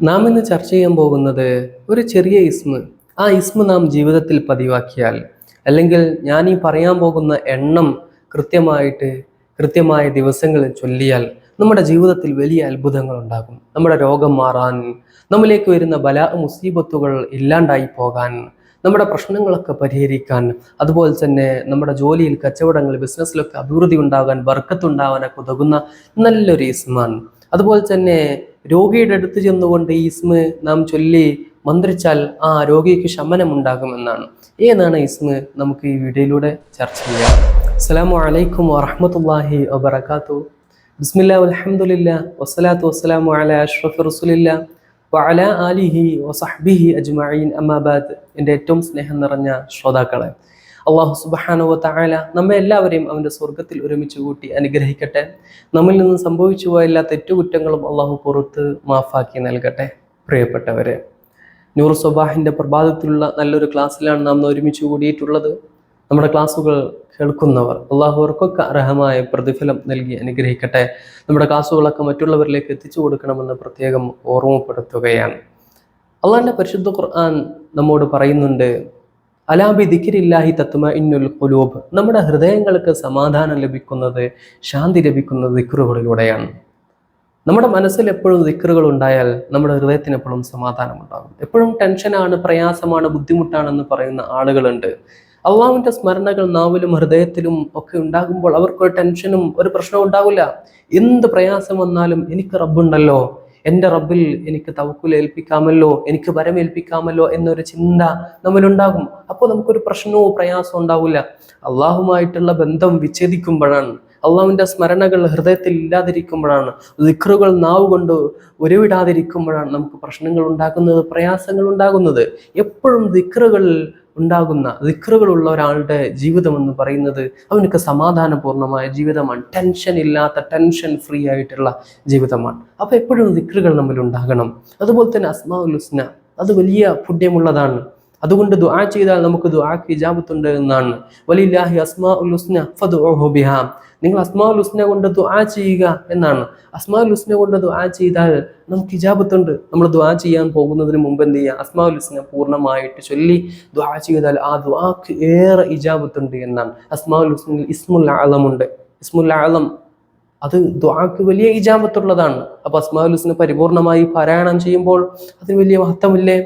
നാം ഇന്ന് ചർച്ച ചെയ്യാൻ പോകുന്നത് ഒരു ചെറിയ ഇസ്മ്. ആ ഇസ്മ് നാം ജീവിതത്തിൽ പതിവാക്കിയാൽ അല്ലെങ്കിൽ ഞാൻ ഈ പറയാൻ പോകുന്ന എണ്ണം കൃത്യമായിട്ട് കൃത്യമായ ദിവസങ്ങളിൽ ചൊല്ലിയാൽ നമ്മുടെ ജീവിതത്തിൽ വലിയ അത്ഭുതങ്ങൾ ഉണ്ടാകും. നമ്മുടെ രോഗം മാറാൻ നമ്മിലേക്ക് വരുന്ന ബല മുസീബത്തുകൾ ഇല്ലാണ്ടായി പോകാൻ നമ്മുടെ പ്രശ്നങ്ങളൊക്കെ പരിഹരിക്കാൻ അതുപോലെ തന്നെ നമ്മുടെ ജോലിയിൽ കച്ചവടങ്ങൾ ബിസിനസ്സിലൊക്കെ അഭിവൃദ്ധി ഉണ്ടാകാൻ വർക്കത്തുണ്ടാവാനൊക്കെ ഉതകുന്ന നല്ലൊരു ഇസ്മാണ് അതുപോലെ തന്നെ രോഗിയുടെ അടുത്ത് ചെന്നുകൊണ്ട് ഇസ്മ് നാം ചൊല്ലി മന്ത്രിച്ചാൽ ആ രോഗിക്ക് ശമനം ഉണ്ടാകുമെന്നാണ് ഏതാണ് ഇസ്മ് നമുക്ക് ഈ വീഡിയോയിലൂടെ ചർച്ച ചെയ്യാം. അസ്സലാമു അലൈക്കും വറഹമത്തല്ലാഹി വബർക്കാത്തു ബിസ്മില്ലാ അലഹമുല്ല വസ്സലാത്തു വസ്സലാമു അലാ അഷ്റഫ് റസുലില്ല വഅല ആലിഹി വസഹ്ബിഹി അജ്മഈൻ. അമ്മാബാദ് എന്റെ ഏറ്റവും സ്നേഹം നിറഞ്ഞ ശ്രോതാക്കളെ അള്ളാഹു സുബഹാനുവ തആല നമ്മെ എല്ലാവരെയും അവന്റെ സ്വർഗത്തിൽ ഒരുമിച്ച് കൂട്ടി അനുഗ്രഹിക്കട്ടെ. നമ്മിൽ നിന്ന് സംഭവിച്ചു പോയ എല്ലാ തെറ്റുകുറ്റങ്ങളും അള്ളാഹു പുറത്ത് മാഫാക്കി നൽകട്ടെ. പ്രിയപ്പെട്ടവരെ നൂർ സുബാഹിന്റെ പ്രഭാതത്തിലുള്ള നല്ലൊരു ക്ലാസ്സിലാണ് നാം ഒരുമിച്ച് കൂടിയിട്ടുള്ളത്. നമ്മുടെ ക്ലാസ്സുകൾ കേൾക്കുന്നവർ അള്ളാഹു അവർക്കൊക്കെ അർഹമായ പ്രതിഫലം നൽകി അനുഗ്രഹിക്കട്ടെ. നമ്മുടെ ക്ലാസ്സുകളൊക്കെ മറ്റുള്ളവരിലേക്ക് എത്തിച്ചു കൊടുക്കണമെന്ന് പ്രത്യേകം ഓർമ്മപ്പെടുത്തുകയാണ്. അള്ളാഹിന്റെ പരിശുദ്ധ ഖുർആൻ നമ്മോട് പറയുന്നുണ്ട് അലാബി ദിക്കിരില്ലാഹി തത്വമ ഇന്നുൽ കുലൂബ് നമ്മുടെ ഹൃദയങ്ങൾക്ക് സമാധാനം ലഭിക്കുന്നത് ശാന്തി ലഭിക്കുന്നത് ദിക്കറുകളിലൂടെയാണ് നമ്മുടെ മനസ്സിൽ എപ്പോഴും ദിക്കറുകൾ ഉണ്ടായാൽ നമ്മുടെ ഹൃദയത്തിന് എപ്പോഴും സമാധാനം ഉണ്ടാകും. എപ്പോഴും ടെൻഷനാണ് പ്രയാസമാണ് ബുദ്ധിമുട്ടാണെന്ന് പറയുന്ന ആളുകളുണ്ട്. അള്ളാഹുവിന്റെ സ്മരണകൾ നാവിലും ഹൃദയത്തിലും ഒക്കെ ഉണ്ടാകുമ്പോൾ അവർക്കൊരു ടെൻഷനും ഒരു പ്രശ്നവും ഉണ്ടാവില്ല. എന്ത് പ്രയാസം വന്നാലും എനിക്ക് റബ്ബുണ്ടല്ലോ എന്റെ റബ്ബിൽ എനിക്ക് തവക്കുൽ ഏൽപ്പിക്കാമല്ലോ എനിക്ക് വരമേൽപ്പിക്കാമല്ലോ എന്നൊരു ചിന്ത നമ്മളുണ്ടാകും അപ്പോൾ നമുക്കൊരു പ്രശ്നവും പ്രയാസവും ഉണ്ടാവില്ല. അള്ളാഹുമായിട്ടുള്ള ബന്ധം വിച്ഛേദിക്കുമ്പോഴാണ് അള്ളാഹുവിന്റെ സ്മരണകൾ ഹൃദയത്തിൽ ഇല്ലാതിരിക്കുമ്പോഴാണ് ദിക്റുകൾ നാവ് കൊണ്ട് ഉരുവിടാതിരിക്കുമ്പോഴാണ് നമുക്ക് പ്രശ്നങ്ങൾ ഉണ്ടാകുന്നത് പ്രയാസങ്ങൾ ഉണ്ടാകുന്നത്. എപ്പോഴും ദിക്റുകൾ ഉണ്ടാകുന്ന ദിക്റുകളുള്ള ഒരാളുടെ ജീവിതം എന്ന് പറയുന്നത് അവനക്ക് സമാധാനപൂർണമായ ജീവിതമാണ്. ടെൻഷൻ ഇല്ലാത്ത ടെൻഷൻ ഫ്രീ ആയിട്ടുള്ള ജീവിതമാണ്. അപ്പോൾ എപ്പോഴും ദിക്റുകൾ നമ്മൾ ഉണ്ടാകണം. അതുപോലെ തന്നെ അസ്മാ ഉലുസ്ന അത് വലിയ പുണ്യമുള്ളതാണ്. അതുകൊണ്ട് ദുആ ചെയ്താൽ നമുക്ക് ദുആക്ക് ഇജാബത്തുണ്ട് എന്നാണ്. വലില്ലാഹി അസ്മാ ഹുസ്ന ഫദുഉഹു ബിഹാ. നിങ്ങൾ അസ്മാ ഹുസ്ന കൊണ്ട് ദുആ ചെയ്യുക എന്നാണ്. അസ്മാ ഹുസ്ന കൊണ്ട് ദുആ ചെയ്താൽ നമുക്ക് ഇജാബത്തുണ്ട് നമ്മൾ ദുആ ചെയ്യാൻ പോകുന്നതിന് മുമ്പ് എന്ത് ചെയ്യുക? അസ്മാ ഹുസ്ന പൂർണമായിട്ട് ചൊല്ലി ദുആ ചെയ്താൽ ആ ദുആക്ക് ഏറെ ഇജാബത്തുണ്ട് എന്നാണ്. അസ്മാ ഹുസ്ന ഇസ്മുൽ ആലമുണ്ട് ഇസ്മുൽ ആലം അത് ദുആക്ക് വലിയ ഇജാബത്തുള്ളതാണ് അപ്പൊ അസ്മാഉൽ ഹുസ്ന പരിപൂർണമായി പാരായണം ചെയ്യുമ്പോൾ അതിന് വലിയ മഹത്വമില്ലേ?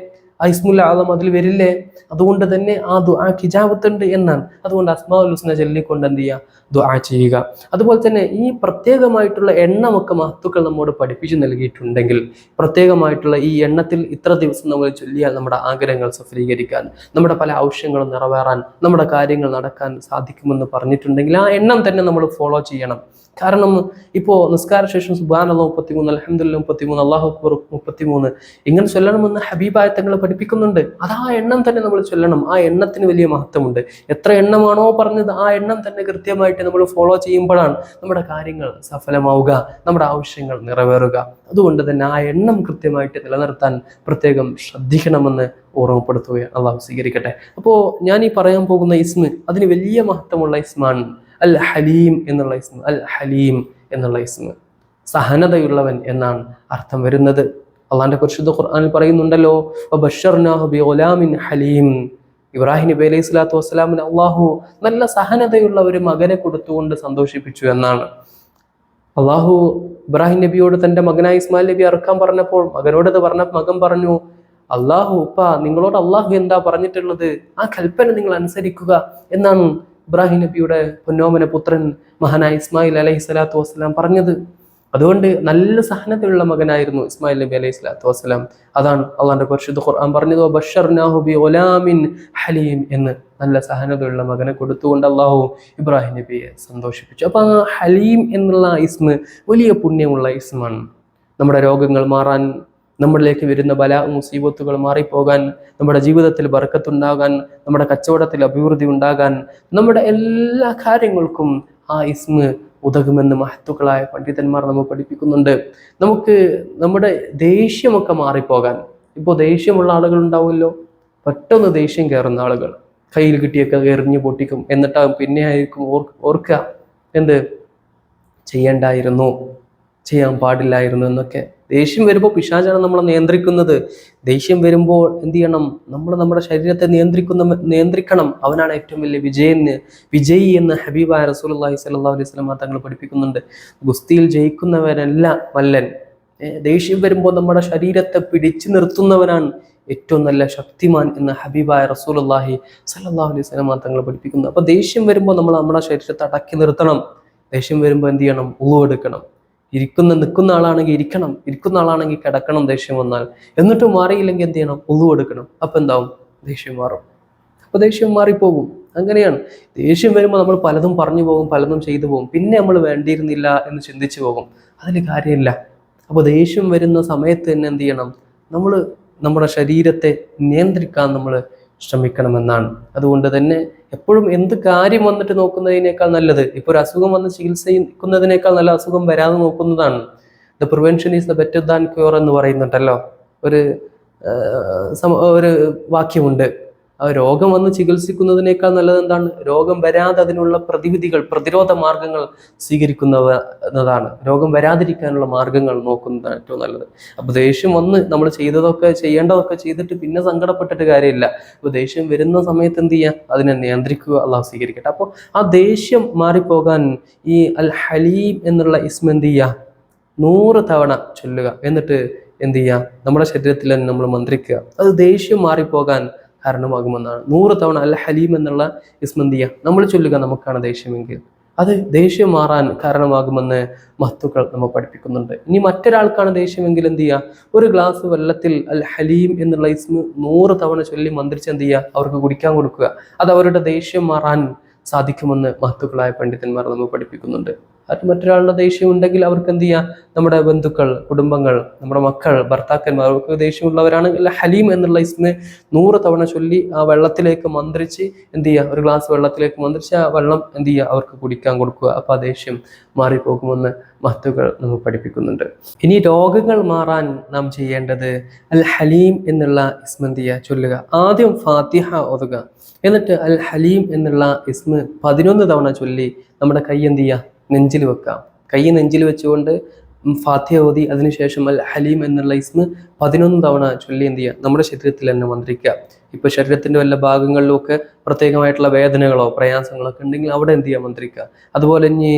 ആ ഇസ്മുൽ ആദം അതിൽ വരില്ലേ? അതുകൊണ്ട് തന്നെ ആ ദുആക്ക് കിജാബത്തുണ്ട് എന്നാണ്. അതുകൊണ്ട് അസ്മാഉൽ ഹുസ്ന ചൊല്ലിക്കൊണ്ട് എന്ത് ചെയ്യുക? ദുആ ചെയ്യുക. അതുപോലെ തന്നെ ഈ പ്രത്യേകമായിട്ടുള്ള എണ്ണമൊക്കെ മഹത്തുക്കൾ നമ്മോട് പഠിപ്പിച്ചു നൽകിയിട്ടുണ്ടെങ്കിൽ പ്രത്യേകമായിട്ടുള്ള ഈ എണ്ണത്തിൽ ഇത്ര ദിവസം നമ്മൾ ചൊല്ലിയാൽ നമ്മുടെ ആഗ്രഹങ്ങൾ സഫലീകരിക്കാൻ നമ്മുടെ പല ആവശ്യങ്ങളും നിറവേറാൻ നമ്മുടെ കാര്യങ്ങൾ നടക്കാൻ സാധിക്കുമെന്ന് പറഞ്ഞിട്ടുണ്ടെങ്കിൽ ആ എണ്ണം തന്നെ നമ്മൾ ഫോളോ ചെയ്യണം. കാരണം ഇപ്പോൾ നിസ്കാര ശേഷം സുബാനുള്ള മുപ്പത്തിമൂന്ന് അലഹമുല്ല മുപ്പത്തിമൂന്ന് അള്ളാഹു അക്ബർ മുപ്പത്തിമൂന്ന്. ഇങ്ങനെ ചൊല്ലണമെന്ന് ഹബീബായ തങ്ങൾ പഠിപ്പിക്കുന്നുണ്ട്. അത് ആ എണ്ണം തന്നെ നമ്മൾ ചൊല്ലണം. ആ എണ്ണത്തിന് വലിയ മഹത്വമുണ്ട്. എത്ര എണ്ണമാണോ പറഞ്ഞത് ആ എണ്ണം തന്നെ കൃത്യമായിട്ട് നമ്മൾ ഫോളോ ചെയ്യുമ്പോഴാണ് നമ്മുടെ കാര്യങ്ങൾ സഫലമാവുക നമ്മുടെ ആവശ്യങ്ങൾ നിറവേറുക. അതുകൊണ്ട് തന്നെ ആ എണ്ണം കൃത്യമായിട്ട് നിലനിർത്താൻ പ്രത്യേകം ശ്രദ്ധിക്കണമെന്ന് ഓർമ്മപ്പെടുത്തുകയാണ്. അള്ളാഹു സ്വീകരിക്കട്ടെ. അപ്പോൾ ഞാൻ ഈ പറയാൻ പോകുന്ന ഇസ്മ് അതിന് വലിയ മഹത്വമുള്ള ഇസ്മാണ് അൽ ഹലീം എന്നുള്ള ഇസ്മ. അൽ ഹലീം എന്നുള്ള ഇസ്മ. സഹനതയുള്ളവൻ എന്നാണ് അർത്ഥം വരുന്നത്. അള്ളാന്റെ പരിശുദ്ധ ഖുർആനിൽ പറയുന്നുണ്ടല്ലോ "വബശ്ശർനാഹു ബിഗുലാമിൻ ഹലീം. ഇബ്രാഹിം നബി അലൈഹി സ്വലാത്തു വസ്സലാമിന് അള്ളാഹു നല്ല സഹനതയുള്ള ഒരു മകനെ കൊടുത്തുകൊണ്ട് സന്തോഷിപ്പിച്ചു എന്നാണ്. അള്ളാഹു ഇബ്രാഹിം നബിയോട് തന്റെ മകനായ ഇസ്മായിൽ നബി അറക്കാൻ പറഞ്ഞപ്പോൾ മകനോട് പറഞ്ഞ മകൻ പറഞ്ഞു അള്ളാഹു ഉപ്പ നിങ്ങളോട് അള്ളാഹു എന്താ പറഞ്ഞിട്ടുള്ളത്? ആ കൽപ്പന നിങ്ങൾ അനുസരിക്കുക. എന്നാണ് ഇബ്രാഹിം നബിയുടെ പൊന്നോമന പുത്രൻ മഹാനായ ഇസ്മായിൽ അലൈഹി സ്വലാത്തു വസ്സലാം പറഞ്ഞത്. അതുകൊണ്ട് നല്ല സഹനത്തിലുള്ള മകനായിരുന്നു ഇസ്മായിൽ നബി അലൈഹി സ്വലാത്തു വസ്സലാം. അതാണ് അള്ളാന്റെ പരിശുദ്ധ ഖുർആൻ പറഞ്ഞതോ ബഷർനാഹുബി ഒലാമിൻ ഹലീം എന്ന് നല്ല സഹനതയുള്ള മകനെ കൊടുത്തുകൊണ്ട് അള്ളാഹു ഇബ്രാഹിം നബിയെ സന്തോഷിപ്പിച്ചു. അപ്പൊ ആ ഹലീം എന്നുള്ള ഇസ്മ വലിയ പുണ്യമുള്ള ഇസ്മാണ്. നമ്മുടെ രോഗങ്ങൾ മാറാൻ നമ്മളിലേക്ക് വരുന്ന ബല മുസീബത്തുകൾ മാറിപ്പോകാൻ നമ്മുടെ ജീവിതത്തിൽ ബർക്കത്തുണ്ടാകാൻ നമ്മുടെ കച്ചവടത്തിൽ അഭിവൃദ്ധി ഉണ്ടാകാൻ നമ്മുടെ എല്ലാ കാര്യങ്ങൾക്കും ആ ഇസ്മ് ഉതകുമെന്ന് മഹത്തുക്കളായ പണ്ഡിതന്മാർ നമ്മൾ പഠിപ്പിക്കുന്നുണ്ട്. നമുക്ക് നമ്മുടെ ദേഷ്യമൊക്കെ മാറിപ്പോകാൻ. ഇപ്പോൾ ദേഷ്യമുള്ള ആളുകൾ ഉണ്ടാവുമല്ലോ പെട്ടെന്ന് ദേഷ്യം കയറുന്ന ആളുകൾ. കയ്യിൽ കിട്ടിയൊക്കെ എറിഞ്ഞു പൊട്ടിക്കും. എന്നിട്ട് പിന്നെ ആയിരിക്കും ഓർ ഓർക്കുക എന്ത്? ചെയ്യണ്ടായിരുന്നു. ചെയ്യാൻ പാടില്ലായിരുന്നു എന്നൊക്കെ. ദേഷ്യം വരുമ്പോൾ പിശാചാണ് നമ്മളെ നിയന്ത്രിക്കുന്നത്. ദേഷ്യം വരുമ്പോൾ എന്ത് ചെയ്യണം? നമ്മൾ നമ്മുടെ ശരീരത്തെ നിയന്ത്രിക്കുന്ന നിയന്ത്രിക്കണം. അവനാണ് ഏറ്റവും വലിയ വിജയെന്ന് വിജയി എന്ന് ഹബീബായ റസൂലുള്ളാഹി സ്വല്ലല്ലാഹു അലൈഹി വസല്ലം തങ്ങൾ പഠിപ്പിക്കുന്നുണ്ട്. ഗുസ്തിയിൽ ജയിക്കുന്നവരല്ല വല്ലൻ ദേഷ്യം വരുമ്പോൾ നമ്മുടെ ശരീരത്തെ പിടിച്ചു നിർത്തുന്നവനാണ് ഏറ്റവും നല്ല ശക്തിമാൻ എന്ന് ഹബീബായ റസൂലുള്ളാഹി സ്വല്ലല്ലാഹു അലൈഹി വസല്ലം തങ്ങൾ പഠിപ്പിക്കുന്നു. അപ്പോൾ ദേഷ്യം വരുമ്പോൾ നമ്മൾ നമ്മുടെ ശരീരത്തെ അടക്കി നിർത്തണം. ദേഷ്യം വരുമ്പോൾ എന്ത് ചെയ്യണം? ഉളുവെടുക്കണം ഇരിക്കുന്ന നിൽക്കുന്ന ആളാണെങ്കിൽ ഇരിക്കണം ഇരിക്കുന്ന ആളാണെങ്കിൽ കിടക്കണം ദേഷ്യം വന്നാൽ. എന്നിട്ടും മാറിയില്ലെങ്കിൽ എന്ത് ചെയ്യണം? ഉളുവെടുക്കണം അപ്പം എന്താവും? ദേഷ്യം മാറും. അപ്പോൾ ദേഷ്യം മാറിപ്പോകും. അങ്ങനെയാണ്. ദേഷ്യം വരുമ്പോൾ നമ്മൾ പലതും പറഞ്ഞു പോകും പലതും ചെയ്തു പോകും. പിന്നെ നമ്മൾ വേണ്ടിയിരുന്നില്ല എന്ന് ചിന്തിച്ചു പോകും. അതിന് കാര്യമില്ല. അപ്പോൾ ദേഷ്യം വരുന്ന സമയത്ത് തന്നെ എന്ത് ചെയ്യണം? നമ്മൾ നമ്മുടെ ശരീരത്തെ നിയന്ത്രിക്കാൻ നമ്മൾ ശ്രമിക്കണമെന്നാണ്. അതുകൊണ്ട് തന്നെ എപ്പോഴും എന്ത് കാര്യം വന്നിട്ട് നോക്കുന്നതിനേക്കാൾ നല്ലത് ഇപ്പോൾ ഒരു അസുഖം വന്ന് ചികിത്സിക്കുന്നതിനേക്കാൾ നല്ല അസുഖം വരാതെ നോക്കുന്നതാണ്. The prevention is the better than cure എന്ന് പറയുന്നുണ്ടല്ലോ. ഒരു ഒരു വാക്യമുണ്ട്. ആ രോഗം വന്ന് ചികിത്സിക്കുന്നതിനേക്കാൾ നല്ലത് എന്താണ്? രോഗം വരാതെ അതിനുള്ള പ്രതിവിധികൾ പ്രതിരോധ മാർഗങ്ങൾ സ്വീകരിക്കുന്നവ എന്നതാണ്. രോഗം വരാതിരിക്കാനുള്ള മാർഗങ്ങൾ നോക്കുന്നതാണ് ഏറ്റവും നല്ലത്. അപ്പൊ ദേഷ്യം വന്ന് നമ്മൾ ചെയ്തതൊക്കെ ചെയ്യേണ്ടതൊക്കെ ചെയ്തിട്ട് പിന്നെ സങ്കടപ്പെട്ടിട്ട് കാര്യമില്ല. അപ്പൊ ദേഷ്യം വരുന്ന സമയത്ത് എന്ത് ചെയ്യുക അതിനെ നിയന്ത്രിക്കുക അള്ളാഹു സ്വീകരിക്കട്ടെ. അപ്പോൾ ആ ദേഷ്യം മാറിപ്പോകാൻ ഈ അൽ ഹലീം എന്നുള്ള ഇസ്മ എന്ത് ചെയ്യുക നൂറ് തവണ ചൊല്ലുക. എന്നിട്ട് എന്ത് ചെയ്യുക നമ്മുടെ ശരീരത്തിൽ തന്നെ നമ്മൾ മന്ത്രിക്കുക. അത് ദേഷ്യം മാറിപ്പോകാൻ കാരണമാകുമെന്നാണ് നൂറ് തവണ അൽ ഹലീം എന്നുള്ള ഇസ്മന്തിയ നമ്മൾ ചൊല്ലുക നമുക്കാണ് ദേഷ്യമെങ്കിൽ. അത് ദേഷ്യം മാറാൻ കാരണമാകുമെന്ന് മഹത്തുക്കൾ നമ്മൾ പഠിപ്പിക്കുന്നുണ്ട്. ഇനി മറ്റൊരാൾക്കാണ് ദേഷ്യമെങ്കിൽ എന്ത് ചെയ്യുക? ഒരു ഗ്ലാസ് വെള്ളത്തിൽ അൽ ഹലീം എന്നുള്ള ഇസ്മ നൂറ് തവണ ചൊല്ലി മന്ത്രിച്ച് എന്ത് ചെയ്യുക? അവർക്ക് കുടിക്കാൻ കൊടുക്കുക. അത് അവരുടെ ദേഷ്യം മാറാൻ സാധിക്കുമെന്ന് മഹത്തുക്കളായ പണ്ഡിതന്മാർ നമ്മൾ പഠിപ്പിക്കുന്നുണ്ട്. മറ്റൊരാളുടെ ദേഷ്യം ഉണ്ടെങ്കിൽ അവർക്ക് എന്ത് ചെയ്യാം? നമ്മുടെ ബന്ധുക്കൾ കുടുംബങ്ങൾ നമ്മുടെ മക്കൾ ഭർത്താക്കന്മാർ അവർക്ക് ദേഷ്യമുള്ളവരാണെങ്കിൽ ഹലീം എന്നുള്ള ഇസ്മ നൂറ് തവണ ചൊല്ലി ആ വെള്ളത്തിലേക്ക് മന്ത്രിച്ച് എന്ത് ചെയ്യുക ഒരു ഗ്ലാസ് വെള്ളത്തിലേക്ക് മന്ത്രിച്ച് ആ വെള്ളം എന്ത് ചെയ്യുക അവർക്ക് കുടിക്കാൻ കൊടുക്കുക. അപ്പോൾ ആ ദേഷ്യം മാറിപ്പോകുമെന്ന് മഹത്തുകൾ നമ്മൾ പഠിപ്പിക്കുന്നുണ്ട്. ഇനി രോഗങ്ങൾ മാറാൻ നാം ചെയ്യേണ്ടത് അൽ ഹലീം എന്നുള്ള ഇസ്മ എന്ത് ചെയ്യുക ചൊല്ലുക. ആദ്യം ഫാത്തിഹ ഓതുക. എന്നിട്ട് അൽ ഹലീം എന്നുള്ള ഇസ്മ പതിനൊന്ന് തവണ ചൊല്ലി നമ്മുടെ കൈ എന്ത് ചെയ്യുക നെഞ്ചിൽ വെക്കാം. കൈ നെഞ്ചിൽ വെച്ചുകൊണ്ട് ഫാത്തിഹ ഓതി അതിനുശേഷം അൽ ഹലീം എന്നുള്ള ഇസ്മ പതിനൊന്ന് തവണ ചൊല്ലി എന്ത് ചെയ്യുക? നമ്മുടെ ശരീരത്തിൽ തന്നെ മന്ത്രിക്കുക. ഇപ്പൊ ശരീരത്തിന്റെ വല്ല ഭാഗങ്ങളിലൊക്കെ പ്രത്യേകമായിട്ടുള്ള വേദനകളോ പ്രയാസങ്ങളോ ഒക്കെ ഉണ്ടെങ്കിൽ അവിടെ എന്ത് ചെയ്യുക? മന്ത്രിക്കുക. അതുപോലെ ഇനി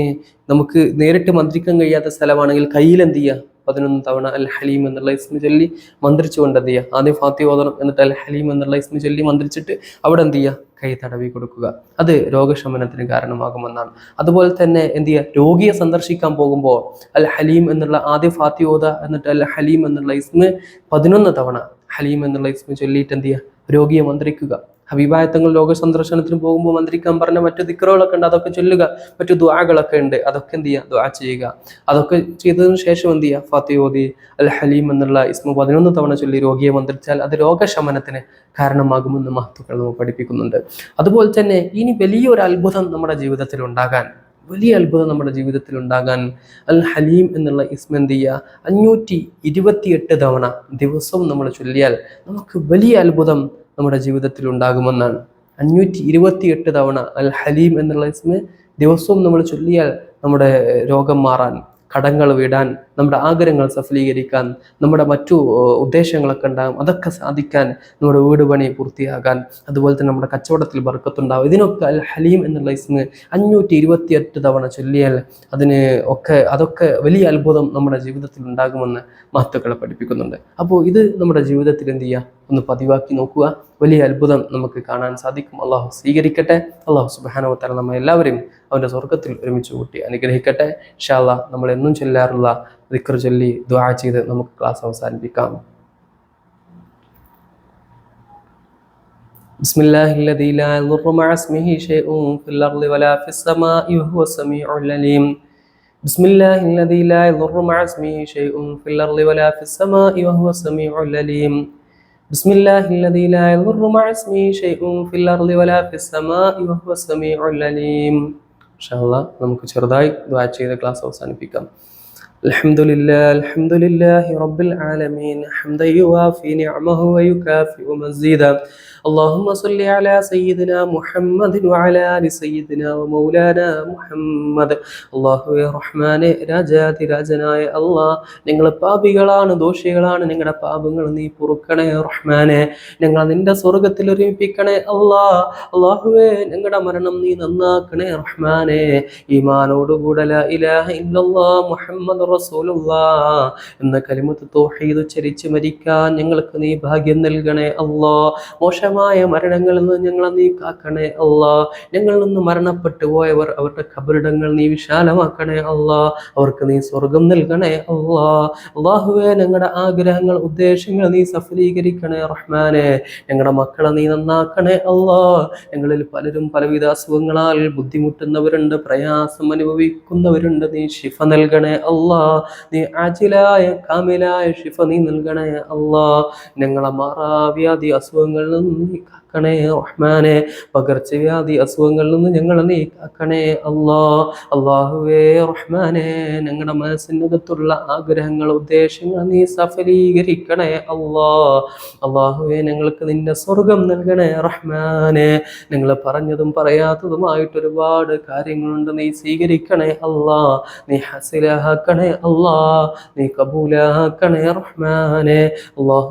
നമുക്ക് നേരിട്ട് മന്ത്രിക്കാൻ കഴിയാത്ത സ്ഥലമാണെങ്കിൽ കയ്യിൽ എന്ത് ചെയ്യുക? പതിനൊന്ന് തവണ അൽ ഹലീം എന്നുള്ള ഇസ്മു ചൊല്ലി മന്ത്രിച്ചുകൊണ്ട് എന്ത് ചെയ്യുക? ആദ്യം ഫാത്തി ഓതണം എന്നിട്ട് അൽ ഹലീം എന്നുള്ള ഇസ്മു ചൊല്ലി മന്ത്രിച്ചിട്ട് അവിടെ എന്ത് ചെയ്യുക? കൈ തടവി കൊടുക്കുക. അത് രോഗശമനത്തിന് കാരണമാകുമെന്നാണ്. അതുപോലെ തന്നെ എന്ത് ചെയ്യുക? രോഗിയെ സന്ദർശിക്കാൻ പോകുമ്പോൾ അൽ ഹലീം എന്നുള്ള ആദ്യ ഫാത്തി ഓത എന്നിട്ട് അൽ ഹലീം എന്നുള്ള ഇസ്മ പതിനൊന്ന് തവണ ഹലീം എന്നുള്ള ഇസ്മ ചൊല്ലിയിട്ട് എന്ത് ചെയ്യുക? രോഗിയെ മന്ത്രിക്കുക. അഭിപ്രായത്തങ്ങൾ ലോക സന്ദർശനത്തിന് പോകുമ്പോൾ മന്ത്രിക്കാൻ പറഞ്ഞ മറ്റു ദിക്കറുകളൊക്കെ ഉണ്ട് അതൊക്കെ ചൊല്ലുക. മറ്റു ദ്വാകളൊക്കെ ഉണ്ട് അതൊക്കെ എന്ത് ചെയ്യുക? ദ്വാ ചെയ്യുക. അതൊക്കെ ചെയ്തതിനു ശേഷം എന്ത് ചെയ്യുക? ഫാത്തിയോദി അൽ ഹലീം എന്നുള്ള ഇസ്മു പതിനൊന്ന് തവണ ചൊല്ലി രോഗിയെ മന്ത്രിച്ചാൽ അത് രോഗശമനത്തിന് കാരണമാകുമെന്ന് മഹത്തുക്കൾ നമ്മൾ പഠിപ്പിക്കുന്നുണ്ട്. അതുപോലെ തന്നെ ഇനി വലിയൊരു അത്ഭുതം നമ്മുടെ ജീവിതത്തിൽ ഉണ്ടാകാൻ വലിയ അത്ഭുതം നമ്മുടെ ജീവിതത്തിൽ ഉണ്ടാകാൻ അൽ ഹലീം എന്നുള്ള ഇസ്മ എന്ത് ചെയ്യുക? അഞ്ഞൂറ്റി ഇരുപത്തിയെട്ട് തവണ ദിവസവും നമ്മൾ ചൊല്ലിയാൽ നമുക്ക് വലിയ അത്ഭുതം നമ്മുടെ ജീവിതത്തിൽ ഉണ്ടാകുമെന്നാണ് അഞ്ഞൂറ്റി ഇരുപത്തി എട്ട് തവണ അൽ ഹലീം എന്നുള്ള ഇസ്മ ദിവസവും നമ്മൾ ചൊല്ലിയാൽ നമ്മുടെ രോഗം മാറാൻ കടങ്ങൾ വിടാൻ നമ്മുടെ ആഗ്രഹങ്ങൾ സഫലീകരിക്കാൻ നമ്മുടെ മറ്റു ഉദ്ദേശങ്ങളൊക്കെ ഉണ്ടാകും അതൊക്കെ സാധിക്കാൻ നമ്മുടെ വീട് പണി പൂർത്തിയാകാൻ അതുപോലെ തന്നെ നമ്മുടെ കച്ചവടത്തിൽ ബർക്കത്തുണ്ടാവും. ഇതിനൊക്കെ അൽ ഹലീം എന്നുള്ള ഇസ്മ അഞ്ഞൂറ്റി ഇരുപത്തിയെട്ട് തവണ ചൊല്ലിയാൽ അതിന് ഒക്കെ അതൊക്കെ വലിയ അത്ഭുതം നമ്മുടെ ജീവിതത്തിൽ ഉണ്ടാകുമെന്ന് മഹത്തുക്കളെ പഠിപ്പിക്കുന്നുണ്ട്. അപ്പോൾ ഇത് നമ്മുടെ ജീവിതത്തിൽ എന്ത് ചെയ്യുക? ഒന്ന് പതിവാക്കി നോക്കുക വലിയ അത്ഭുതം നമുക്ക് കാണാൻ സാധിക്കും അള്ളാഹു സ്വീകരിക്കട്ടെ അള്ളാഹു സുബാനവത്തല നമ്മെ എല്ലാവരെയും അവൻ്റെ സ്വർഗത്തിൽ ഒരുമിച്ച് കൂട്ടി അനുഗ്രഹിക്കട്ടെ ഷാല്ല നമ്മൾ എന്നും ചൊല്ലാറുള്ള ദിക്കർ ചൊല്ലി ദ്വാ ചെയ്ത് നമുക്ക് ക്ലാസ് അവസാനിപ്പിക്കാം بسم الله الذي لا يضر مع اسمه شيء في الأرض ولا في السماء وهو السميع العليم بسم الله الذي لا يضر مع اسمه شيء في الأرض ولا في السماء وهو السميع العليم بسم الله الذي لا يضر مع اسمه شيء في الأرض ولا في السماء وهو السميع العليم إن شاء الله നമുക്ക് ചെറുതായി ദുആ ചെയ്ത് ക്ലാസ് അവസാനിപ്പിക്കാം الحمد لله الحمد لله رب العالمين حمدا يوافي نعمه ويكافئ مزيدا اللهم صل على سيدنا محمد وعلى آل سيدنا ومولانا മുഹമ്മദ് അള്ളാഹുവെ റഹ്മാനെ രാജാതി രാജനായ അള്ളാഹ് നിങ്ങൾ പാപികളാണ് ദോഷികളാണ് നിങ്ങളുടെ പാപങ്ങൾ നീ പൊറുക്കണേ റഹ്മാനെ ഞങ്ങൾ നിന്റെ സ്വർഗത്തിൽ ഒരുമിപ്പിക്കണേ അള്ളാ അള്ളാഹുവെ ഞങ്ങളുടെ മരണം നീ നന്നാക്കണേ റഹ്മാനെ ഈമാനോടുകൂടെ ലാ ഇലാഹ ഇല്ലല്ലാ മുഹമ്മദ് റസൂലുള്ളാ എന്ന കലിമത്ത് തൗഹീദ് ഉച്ചരിച്ച് മരിക്കാൻ ഞങ്ങൾക്ക് നീ ഭാഗ്യം നൽകണേ അല്ലാ. മോശമായ മരണങ്ങളിൽ നിന്ന് ഞങ്ങളെ നീ കാക്കണേ അല്ലാ. ഞങ്ങളിൽ നിന്ന് മരണപ്പെട്ടു പോയവർ അവരുടെ കബറിടങ്ങൾ നീ വിശാലമാക്കണേ അല്ലാ. അവർക്ക് നീ സ്വർഗം നൽകണേ അല്ലാ. അള്ളാഹുവെ ഞങ്ങളുടെ ആഗ്രഹങ്ങൾ ഉദ്ദേശങ്ങൾ നീ സഫലീകരിക്കണേ റഹ്മാനെ. ഞങ്ങളുടെ മക്കളെ നീ നന്നാക്കണേ അല്ലാ. ഞങ്ങളിൽ പലരും പലവിധ അസുഖങ്ങളാൽ ബുദ്ധിമുട്ടുന്നവരുണ്ട് പ്രയാസം അനുഭവിക്കുന്നവരുണ്ട്. നീ ശിഫ നൽകണേ അല്ലാ. നീ അജിലായ കാമിലായ ഷിഫ നീ നൽകണേ അള്ളാ. ഞങ്ങളെ മാറാവ്യാധി അസുഖങ്ങളിൽ നിന്ന് നീക്കണേ റഹ്മാനെ. പകർച്ചവ്യാധി അസുഖങ്ങളിൽ നിന്ന് ഞങ്ങളെ നീ ആക്കണേ അള്ളാഹുവേ റഹ്മാനെ. ഞങ്ങളുടെ മനസ്സിനകത്തുള്ള ആഗ്രഹങ്ങൾ ഉദ്ദേശങ്ങൾ നീ സഫലീകരിക്കണേ അള്ളാ അള്ളാഹുവേ ഞങ്ങൾക്ക് നിന്റെ സ്വർഗം നൽകണേ റഹ്മാനെ. നിങ്ങൾ പറഞ്ഞതും പറയാത്തതുമായിട്ട് ഒരുപാട് കാര്യങ്ങളുണ്ട് നീ സ്വീകരിക്കണേ അള്ളാ നീ ഹസിലാക്കണേ അള്ളാ നീ കബൂലാക്കണേ റഹ്മാനെ. അള്ളാഹു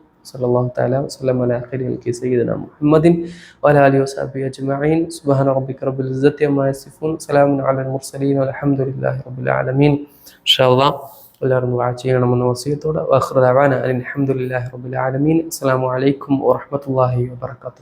صلى الله تعالى وسلم على خير خلق سيدنا محمد وعلى آله وصحبه أجمعين. سبحان ربك رب العزة عما يصفون. سلام على المرسلين والحمد لله رب العالمين. ان شاء الله ولارن وعاتينا من وصيتنا وآخر دعوانا أن الحمد لله رب العالمين. السلام عليكم ورحمة الله وبركاته.